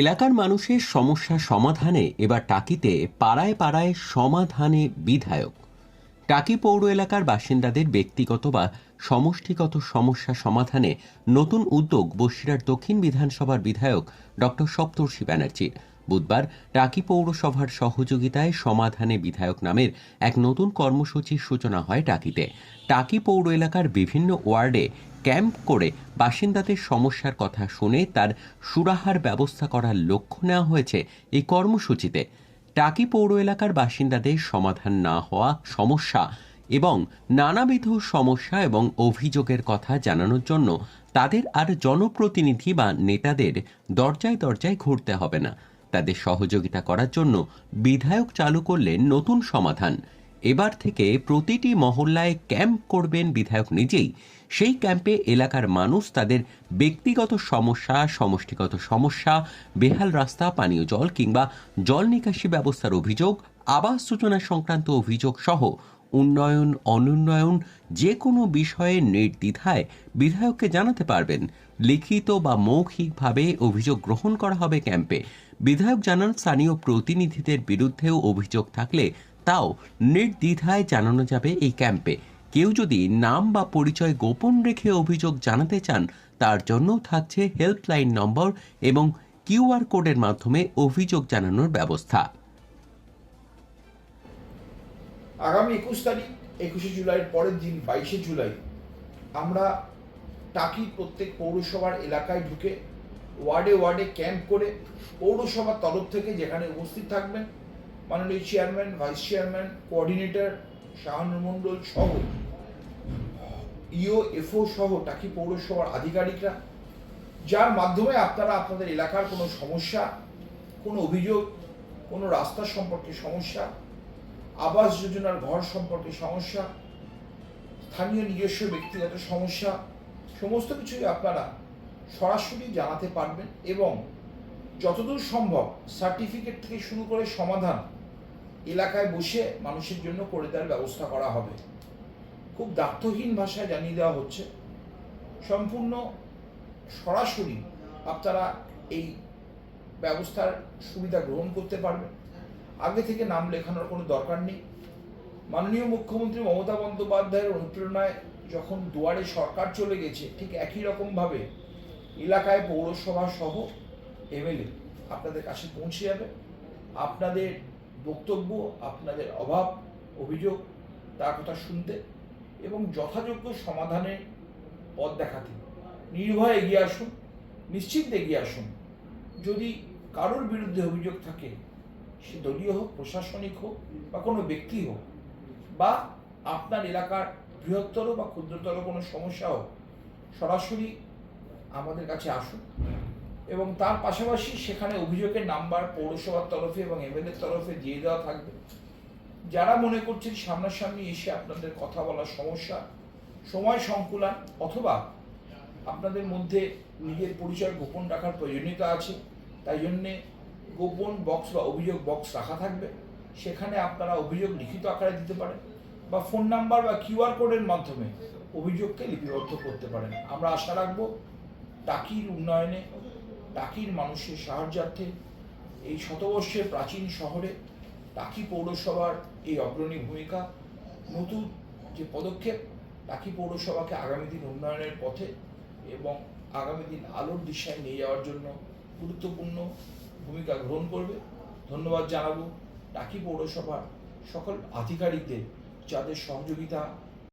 এলাকার মানুষের সমস্যা সমাধানে এবার টাকিতে পাড়ায় পাড়ায় সমাধানে বিধায়ক। টাকি পৌর এলাকার বাসিন্দাদের ব্যক্তিগত বা সমষ্টিগত সমস্যা সমাধানে নতুন উদ্যোগ বসিরার দক্ষিণ বিধানসভার বিধায়ক ডক্টর সপ্তর্ষি ব্যানার্জির বুধবার টাকি পৌরসভার সহযোগিতায় সমাধানে বিধায়ক নামের এক নতুন কর্মসূচির সূচনা হয় টাকিতে। টাকি পৌর এলাকার বিভিন্ন ওয়ার্ডে ক্যাম্প করে বাসিন্দাদের সমস্যার কথা শুনে তার সুরাহার ব্যবস্থা করার লক্ষ্য নেওয়া হয়েছে এই কর্মসূচিতে। টাকি পৌর এলাকার বাসিন্দাদের সমাধান না হওয়া সমস্যা এবং নানাবিধ সমস্যা এবং অভিযোগের কথা জানানোর জন্য তাদের আর জনপ্রতিনিধি বা নেতাদের দরজায় দরজায় ঘুরতে হবে না। তাদের সহযোগিতা করার জন্য বিধায়ক চালু করলেন নতুন সমাধান। এবার থেকে প্রতিটি মহল্লায় ক্যাম্প করবেন বিধায়ক নিজেই। সেই ক্যাম্পে এলাকার মানুষ তাদের ব্যক্তিগত সমস্যা, সমষ্টিগত সমস্যা, বেহাল রাস্তা, পানীয় জল কিংবা জল নিকাশি ব্যবস্থার অভিযোগ, আবাস যোজনা সংক্রান্ত অভিযোগ সহ উন্নয়ন, অনুন্নয়ন যে কোনো বিষয়ে নির্দ্বিধায় বিধায়ককে জানাতে পারবেন। লিখিত বা মৌখিকভাবে অভিযোগ গ্রহণ করা হবে ক্যাম্পে। বিধায়ক জানান, স্থানীয় প্রতিনিধিদের বিরুদ্ধেও অভিযোগ থাকলে তাও নির্দ্বিধায় জানানো যাবে এই ক্যাম্পে। কেউ যদি নাম বা পরিচয় গোপন রেখে অভিযোগ জানাতে চান, তার জন্য থাকছে হেল্পলাইন নম্বর এবং কিউআর কোডের মাধ্যমে অভিযোগ জানানোর ব্যবস্থা। আগামী একুশ তারিখ, একুশে জুলাইয়ের পরের দিন, বাইশে জুলাই, আমরা টাকি প্রত্যেক পৌরসভার এলাকায় ঢুকে ওয়ার্ডে ওয়ার্ডে ক্যাম্প করে পৌরসভার তরফ থেকে যেখানে উপস্থিত থাকবেন মাননীয় chairman, vice chairman, coordinator, Shahanur Mondal সহ ইও এফও সহ টাকি পৌরসভার আধিকারিকরা, যার মাধ্যমে আপনারা আপনাদের এলাকার কোনো সমস্যা, কোনো অভিযোগ, কোনো রাস্তা সম্পর্কে সমস্যা, আবাস যোজনার ঘর সম্পর্কে সমস্যা, স্থানীয় নিজস্ব ব্যক্তিগত সমস্যা, সমস্ত কিছুই আপনারা সরাসরি জানাতে পারবেন এবং যতদূর সম্ভব সার্টিফিকেট থেকে শুরু করে সমাধান এলাকায় বসে মানুষের জন্য করে দেওয়ার ব্যবস্থা করা হবে। খুব দার্থহীন ভাষায় জানিয়ে দেওয়া হচ্ছে। সম্পূর্ণ সরাসরি আপনারা এই ব্যবস্থার সুবিধা গ্রহণ করতে পারবেন। আগে থেকে নাম লেখানোর কোনো দরকার নেই। মাননীয় মুখ্যমন্ত্রী মমতা বন্দ্যোপাধ্যায়ের অনুপ্রেরণায় যখন দুয়ারে সরকার চলে গেছে, ঠিক একই রকমভাবে এলাকায় পৌরসভা সহ এমএলএ আপনাদের কাছে পৌঁছে যাবে। আপনাদের বক্তব্য, আপনাদের অভাব, অভিযোগ, তার কথা শুনতে এবং যথাযোগ্য সমাধানের পথ দেখাতে। নির্ভয়ে এগিয়ে আসুন, নিশ্চিন্তে এগিয়ে আসুন। যদি কারোর বিরুদ্ধে অভিযোগ থাকে, সে দলীয় হোক, প্রশাসনিক হোক বা কোনো ব্যক্তি হোক বা আপনার এলাকার বৃহত্তর বা ক্ষুদ্রতর কোনো সমস্যা হোক, সরাসরি আমাদের কাছে আসুন। এবং তার পাশাপাশি সেখানে অভিযোগের নাম্বার পৌরসভার তরফে এবং এমএলএর তরফে দিয়ে দেওয়া থাকবে। যারা মনে করছেন সামনাসামনি এসে আপনাদের কথা বলার সমস্যা, সময় সংকুলান অথবা আপনাদের মধ্যে নিজের পরিচয় গোপন রাখার প্রয়োজনীয়তা আছে, তাই জন্যে গোপন বক্স বা অভিযোগ বক্স রাখা থাকবে। সেখানে আপনারা অভিযোগ লিখিত আকারে দিতে পারেন বা ফোন নাম্বার বা কিউআর কোডের মাধ্যমে অভিযোগকে লিপিবদ্ধ করতে পারেন। আমরা আশা রাখব, টাকির উন্নয়নে টাকির মানুষের সাহায্যার্থে এই শতবর্ষের প্রাচীন শহরে টাকি পৌরসভার এই অগ্রণী ভূমিকা, নতুন যে পদক্ষেপ টাকি পৌরসভাকে আগামী দিন উন্নয়নের পথে এবং আগামী দিন আলোর দিশায় নিয়ে যাওয়ার জন্য গুরুত্বপূর্ণ ভূমিকা গ্রহণ করবে। ধন্যবাদ জানাব টাকি পৌরসভার সকল আধিকারিকদের যাদের সহযোগিতা